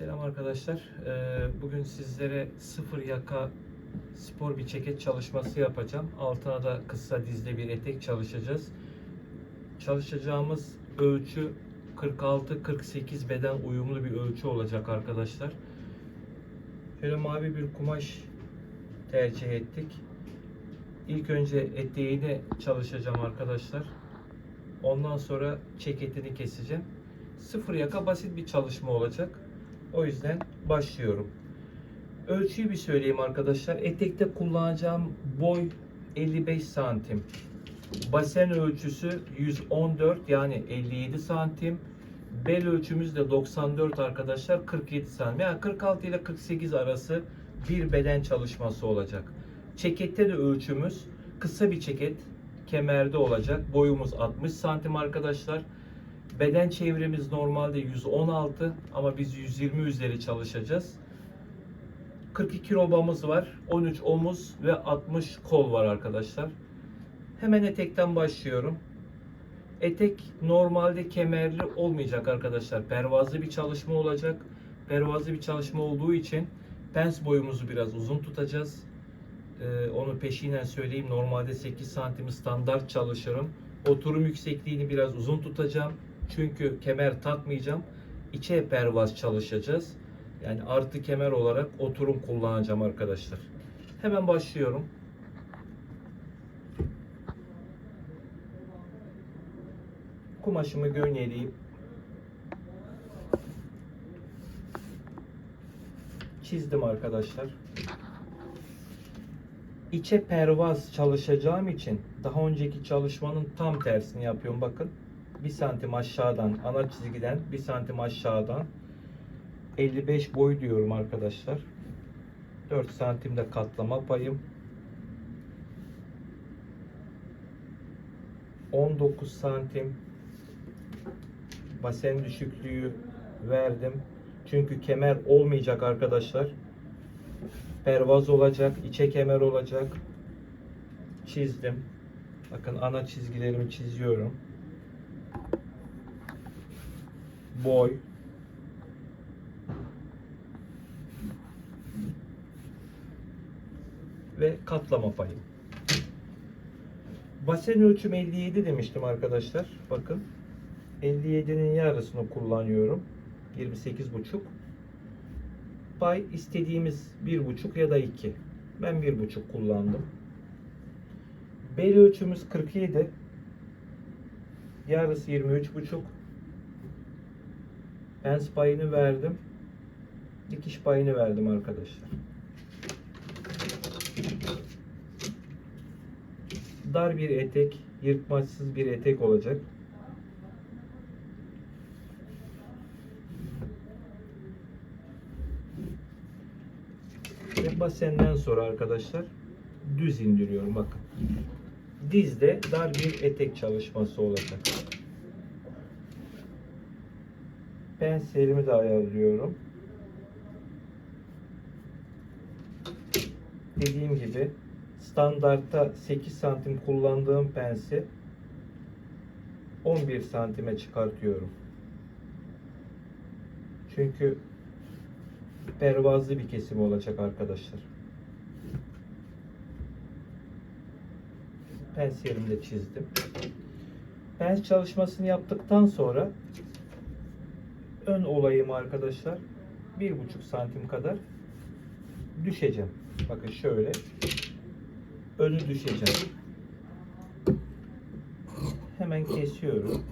Selam arkadaşlar. Ee, Bugün sizlere sıfır yaka spor bir ceket çalışması yapacağım. Altına da kısa dizli bir etek çalışacağız. Çalışacağımız ölçü 46-48 beden uyumlu bir ölçü olacak arkadaşlar. Şöyle mavi bir kumaş tercih ettik. İlk önce eteğini çalışacağım arkadaşlar. Ondan sonra ceketini keseceğim. Sıfır yaka basit bir çalışma olacak. O yüzden başlıyorum. Ölçüyü bir söyleyeyim arkadaşlar. Etekte kullanacağım boy 55 santim. Basen ölçüsü 114 yani 57 santim. Bel ölçümüz de 94 arkadaşlar 47 santim. Yani 46 ile 48 arası bir beden çalışması olacak. Cekette de ölçümüz kısa bir ceket kemerde olacak. Boyumuz 60 santim arkadaşlar. Beden çevremiz normalde 116 ama biz 120 üzeri çalışacağız. 42 robamız var. 13 omuz ve 60 kol var arkadaşlar. Hemen etekten başlıyorum. Etek normalde kemerli olmayacak arkadaşlar. Pervazlı bir çalışma olacak. Pervazlı bir çalışma olduğu için pens boyumuzu biraz uzun tutacağız. Ee, onu peşinen söyleyeyim. Normalde 8 santim standart çalışırım. Oturum yüksekliğini biraz uzun tutacağım. Çünkü kemer takmayacağım. İçe pervaz çalışacağız. Yani artı kemer olarak oturum kullanacağım arkadaşlar. Hemen başlıyorum. Kumaşımı gönyeleyip çizdim arkadaşlar. İçe pervaz çalışacağım için daha önceki çalışmanın tam tersini yapıyorum bakın. 1 santim aşağıdan ana çizgiden 1 santim aşağıdan 55 boy diyorum arkadaşlar. 4 santimde katlama payım. 19 santim basen düşüklüğü verdim. Çünkü kemer olmayacak arkadaşlar. Pervaz olacak, içe kemer olacak. Çizdim. Bakın ana çizgilerimi çiziyorum. Boy. Ve katlama payı. Basen ölçüm 57 demiştim arkadaşlar. Bakın. 57'nin yarısını kullanıyorum. 28,5. Pay istediğimiz 1,5 ya da 2. Ben 1,5 kullandım. Bel ölçümüz 47. Yarısı 23,5. Pens payını verdim. Dikiş payını verdim arkadaşlar. Dar bir etek, yırtmaçsız bir etek olacak. Ve basenden sonra arkadaşlar düz indiriyorum bakın. Dizde dar bir etek çalışması olacak. Penselimi de ayarlıyorum. Dediğim gibi standartta 8 santim kullandığım pensi 11 santime çıkartıyorum. Çünkü pervazlı bir kesim olacak arkadaşlar. Pens yerimde çizdim. Pens çalışmasını yaptıktan sonra ön olayım arkadaşlar bir buçuk santim kadar düşeceğim. Bakın şöyle önü düşeceğim. Hemen kesiyorum.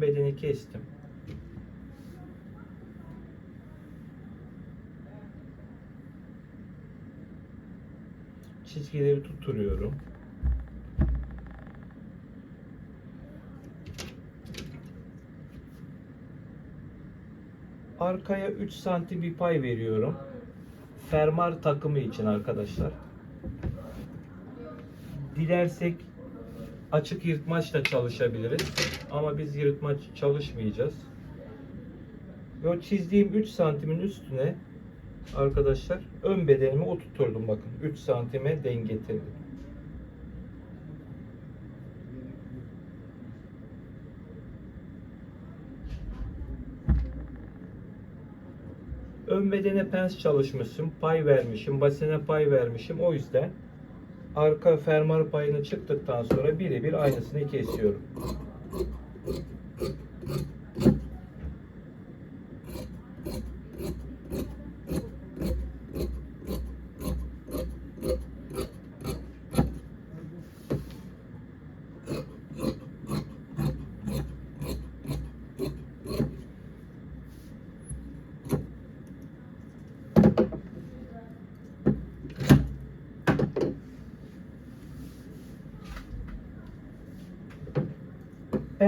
Bedeni kestim. Çizgileri tutturuyorum. Arkaya 3 santim bir pay veriyorum. Fermar takımı için arkadaşlar. Dilersek açık yırtmaçla çalışabiliriz. Ama biz yırtmaç çalışmayacağız. O çizdiğim 3 santimin üstüne arkadaşlar ön bedenimi oturturdum bakın. 3 santime denk getirdim. Ön bedene pens çalışmışım, pay vermişim, basene pay vermişim. O yüzden arka fermuar payını çıktıktan sonra birebir aynısını kesiyorum.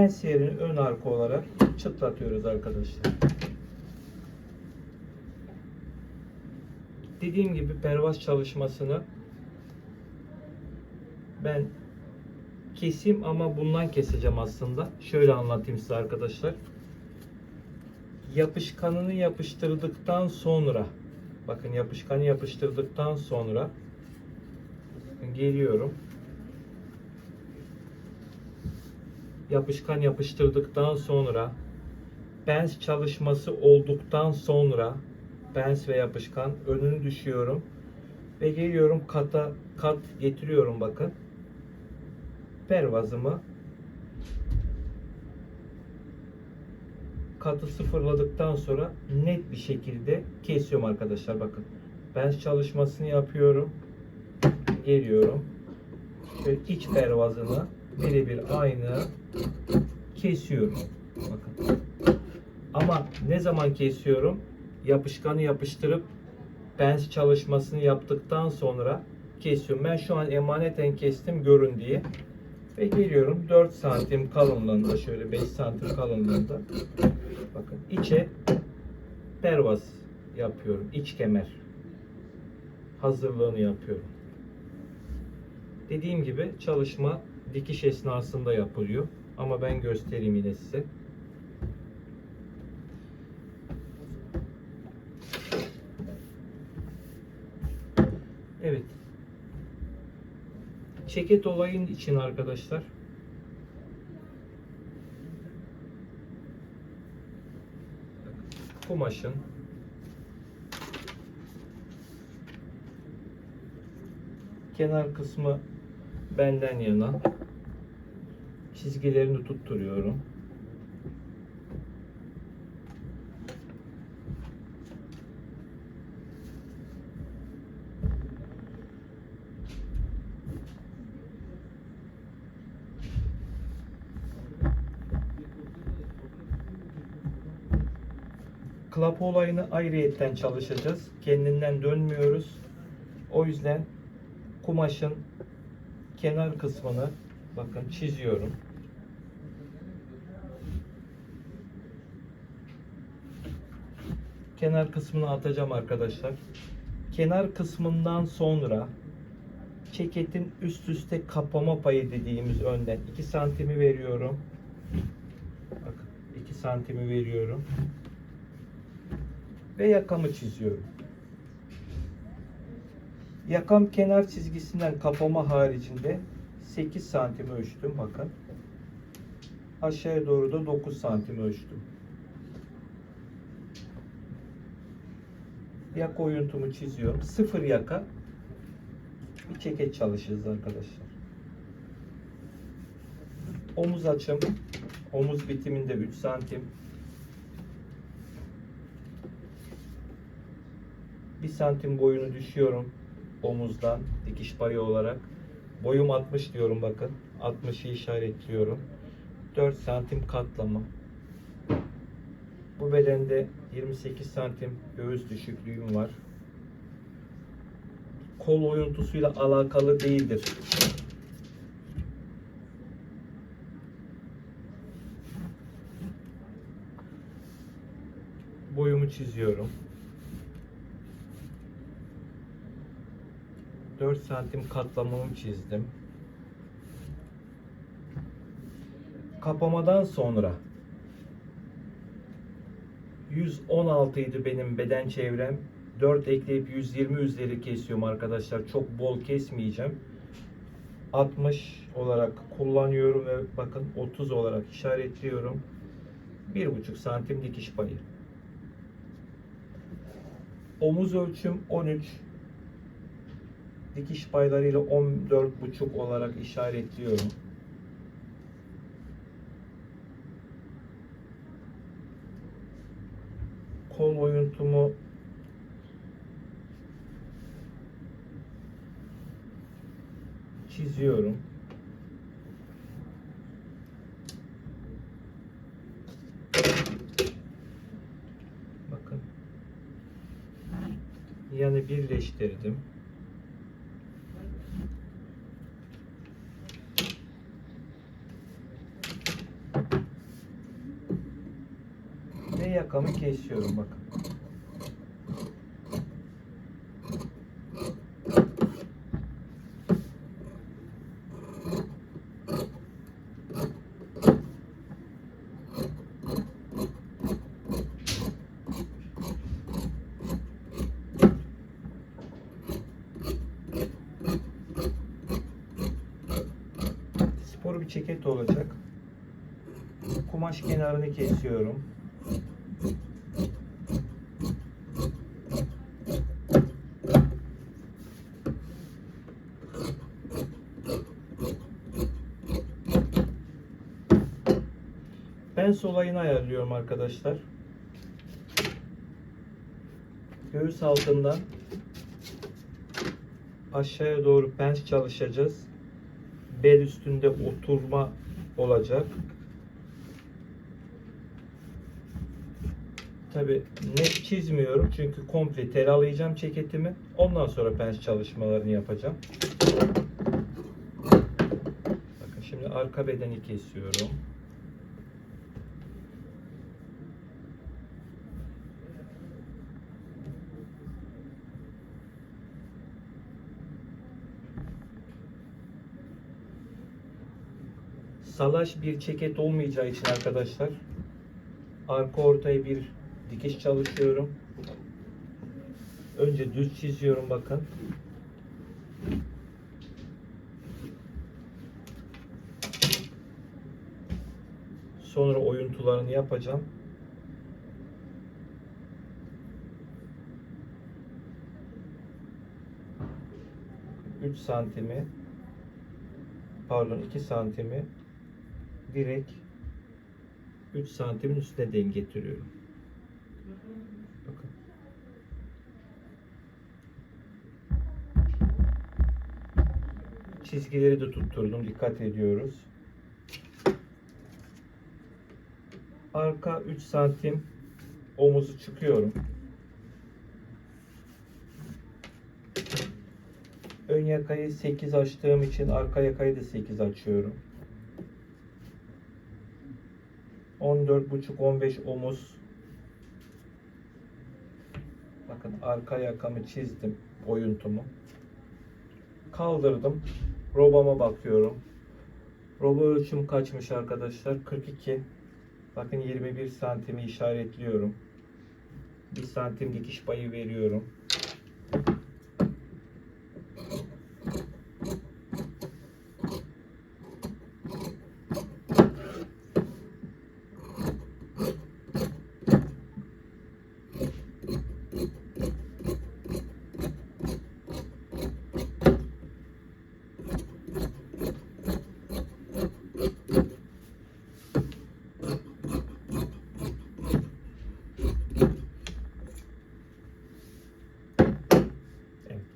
Pens yerini ön arka olarak çıtlatıyoruz arkadaşlar. Dediğim gibi pervaz çalışmasını ben kesim ama bundan keseceğim aslında. Şöyle anlatayım size arkadaşlar. Yapışkanını yapıştırdıktan sonra bakın yapışkanı yapıştırdıktan sonra geliyorum. Yapışkan yapıştırdıktan sonra pens çalışması olduktan sonra pens ve yapışkan önünü düşüyorum ve geliyorum kata kat getiriyorum bakın. Pervazımı. Katı sıfırladıktan sonra net bir şekilde kesiyorum arkadaşlar bakın. Pens çalışmasını yapıyorum. Geliyorum. Şöyle iç pervazını birebir aynı kesiyorum. Bakın. Ama ne zaman kesiyorum? Yapışkanı yapıştırıp pens çalışmasını yaptıktan sonra kesiyorum. Ben şu an emaneten kestim görün diye. Ve geliyorum 4 santim kalınlığında şöyle 5 santim kalınlığında bakın içe pervaz yapıyorum. iç kemer hazırlığını yapıyorum. Dediğim gibi çalışma dikiş esnasında yapılıyor. Ama ben göstereyim yine size. Evet. Ceket olayın için arkadaşlar. Kumaşın kenar kısmı benden yana çizgilerini tutturuyorum. Klap olayını ayrıyetten çalışacağız. Kendinden dönmüyoruz. O yüzden kumaşın kenar kısmını bakın çiziyorum. Kenar kısmını atacağım arkadaşlar. Kenar kısmından sonra ceketin üst üste kapama payı dediğimiz önden 2 santimi veriyorum. Bakın 2 santimi veriyorum. Ve yakamı çiziyorum. Yakam kenar çizgisinden kapama haricinde 8 santim ölçtüm bakın. Aşağıya doğru da 9 santim ölçtüm. Yaka oyuntumu çiziyorum. Sıfır yaka bir ceket çalışırız arkadaşlar. Omuz açım. Omuz bitiminde 3 santim. 1 santim boyunu düşüyorum omuzdan dikiş payı olarak. Boyum 60 diyorum bakın. 60'ı işaretliyorum. 4 santim katlama. Bu bedende 28 santim göğüs düşüklüğüm var. Kol oyuntusuyla alakalı değildir. Boyumu çiziyorum. 4 santim katlamamı çizdim. Kapamadan sonra 116 idi benim beden çevrem. 4 ekleyip 120 üzeri kesiyorum arkadaşlar. Çok bol kesmeyeceğim. 60 olarak kullanıyorum ve bakın 30 olarak işaretliyorum. 1,5 santim dikiş payı. Omuz ölçüm 13. Dikiş paylarıyla 14,5 olarak işaretliyorum. Kol oyuntumu çiziyorum. Bakın. Yani birleştirdim. Ve yakamı kesiyorum bakın. Spor bir ceket olacak. Kumaş kenarını kesiyorum. Pens olayını ayarlıyorum arkadaşlar. Göğüs altından aşağıya doğru pens çalışacağız. Bel üstünde oturma olacak. Tabi net çizmiyorum çünkü komple telalayacağım ceketimi. Ondan sonra pens çalışmalarını yapacağım. Bakın şimdi arka bedeni kesiyorum. Salaş bir ceket olmayacağı için arkadaşlar arka ortaya bir dikiş çalışıyorum. Önce düz çiziyorum bakın. Sonra oyuntularını yapacağım. Üç santimi pardon 2 santimi direkt 3 santimin üstüne denk getiriyorum. Bakın. Çizgileri de tutturdum. Dikkat ediyoruz. Arka 3 santim omuzu çıkıyorum. Ön yakayı 8 açtığım için arka yakayı da 8 açıyorum. 14,5-15 omuz. Bakın arka yakamı çizdim. Oyuntumu. Kaldırdım. Robama bakıyorum. Roba ölçüm kaçmış arkadaşlar? 42. Bakın 21 santimi işaretliyorum. 1 santim dikiş payı veriyorum.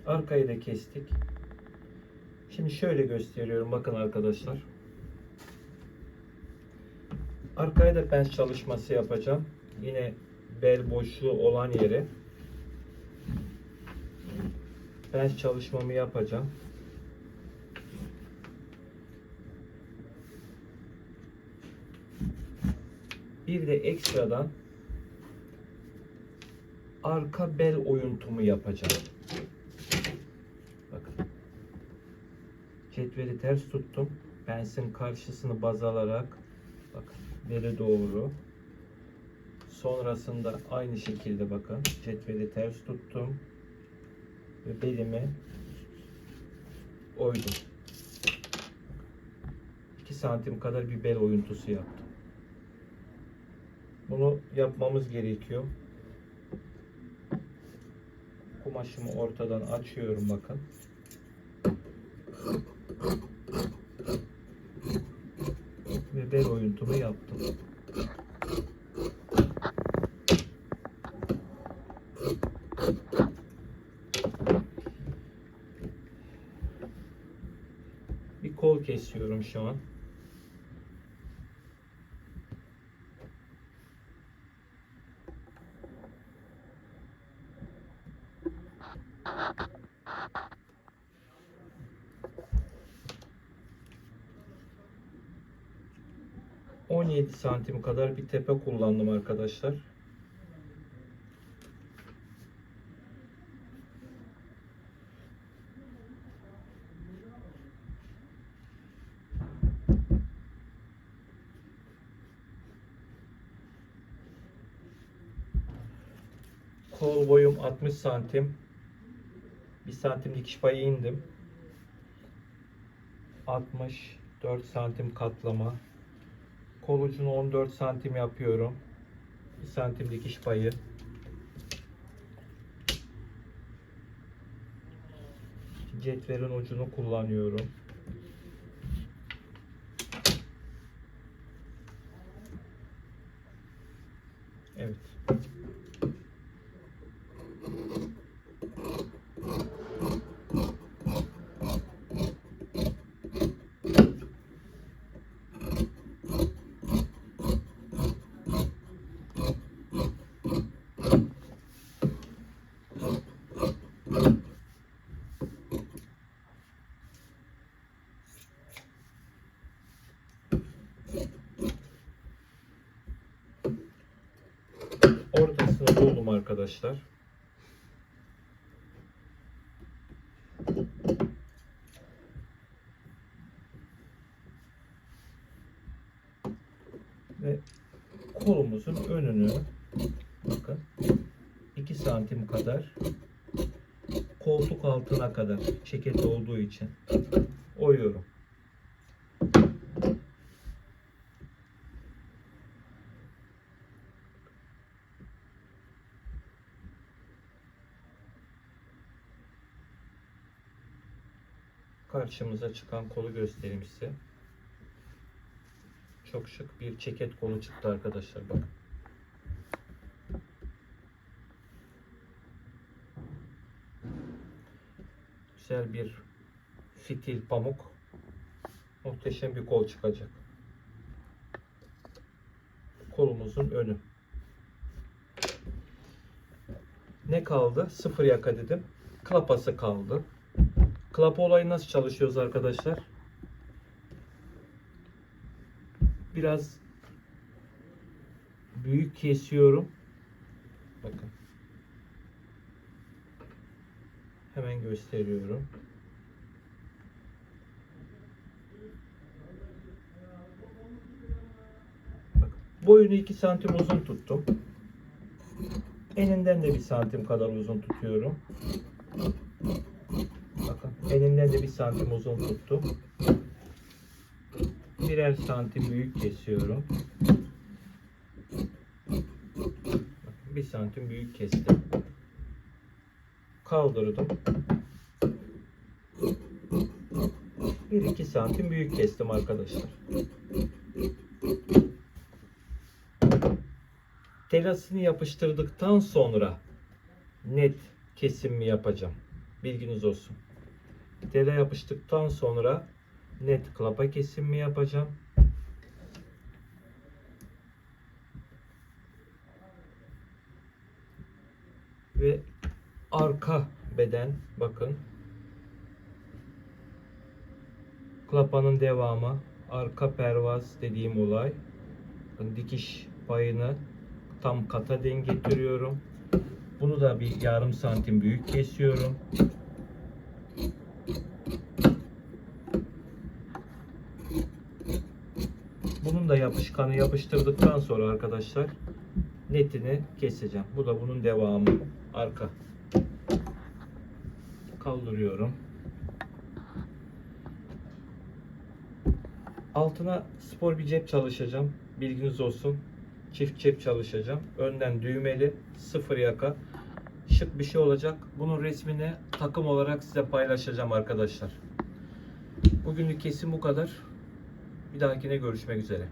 Evet, arkayı da kestik. Şimdi şöyle gösteriyorum. Bakın arkadaşlar. Arkaya da pens çalışması yapacağım. Yine bel boşluğu olan yere pens çalışmamı yapacağım. Bir de ekstradan arka bel oyuntumu yapacağım. Bakın. Cetveli ters tuttum. Pensin karşısını baz alarak Bakın beri doğru. Sonrasında aynı şekilde bakın cetveli ters tuttum ve belimi oydum. 2 santim kadar bir bel oyuntusu yaptım. Bunu yapmamız gerekiyor. Kumaşımı ortadan açıyorum bakın. Ve bel oyuntumu yaptım. Bir kol kesiyorum şu an. Santim kadar bir tepe kullandım arkadaşlar. Kol boyum 60 santim. 1 santim dikiş payı indim. 64 santim katlama. Kol ucunu 14 santim yapıyorum. 1 santim dikiş payı. Cetvelin ucunu kullanıyorum. Evet. Buldum arkadaşlar. Ve kolumuzun önünü bakın 2 santim kadar koltuk altına kadar ceket olduğu için oyuyorum. Karşımıza çıkan kolu göstereyim size. Çok şık bir ceket kolu çıktı arkadaşlar bakın. Güzel bir fitil pamuk. Muhteşem bir kol çıkacak. Kolumuzun önü. Ne kaldı? Sıfır yaka dedim. Klapası kaldı. Klapa olayı nasıl çalışıyoruz arkadaşlar? Biraz büyük kesiyorum. Bakın. Hemen gösteriyorum. Boyunu 2 santim uzun tuttum. Eninden de 1 santim kadar uzun tutuyorum. Elinden de bir santim uzun tuttum. Birer santim büyük kesiyorum. Bir santim büyük kestim. Kaldırdım. Bir iki santim büyük kestim arkadaşlar. Telasını yapıştırdıktan sonra net kesim yapacağım. Bilginiz olsun. Tele yapıştıktan sonra net klapa kesimi yapacağım. Ve arka beden bakın. Klapanın devamı arka pervaz dediğim olay. Dikiş payını tam kata denk getiriyorum. Bunu da bir yarım santim büyük kesiyorum. Bunun Bunun da yapışkanı yapıştırdıktan sonra arkadaşlar netini keseceğim. Bu da bunun devamı. Arka. Kaldırıyorum. Altına spor bir cep çalışacağım. Bilginiz olsun. Çift cep çalışacağım. Önden düğmeli, sıfır yaka. Şık bir şey olacak. Bunun resmini takım olarak size paylaşacağım arkadaşlar. Bugünlük kesim bu kadar. Bir dahakine görüşmek üzere.